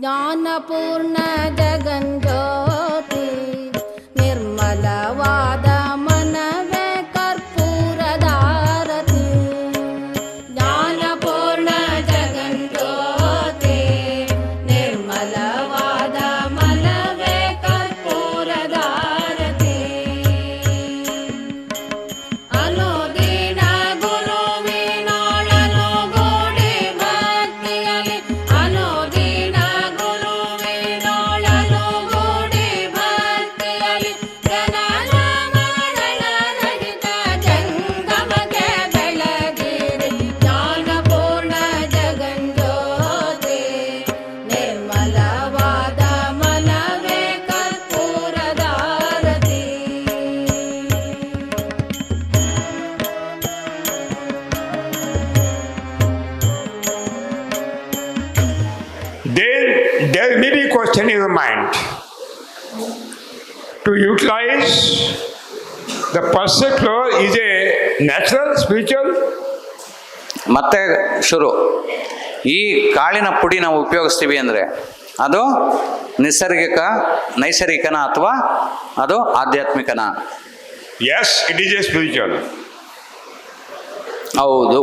ज्ञानपूर्ण जगन्तो there may be question in your mind to utilize the perfect law is a natural, spiritual, ಮತ್ತೆ ಶುರು ಈ ಕಾಳಿನ ಪುಡಿ ನಾವು ಉಪಯೋಗಿಸ್ತೀವಿ ಅಂದರೆ ಅದು ನಿಸರ್ಗಿಕ ನೈಸರ್ಗಿಕನ ಅಥವಾ ಅದು ಆಧ್ಯಾತ್ಮಿಕನ yes, it is a spiritual. ಹೌದು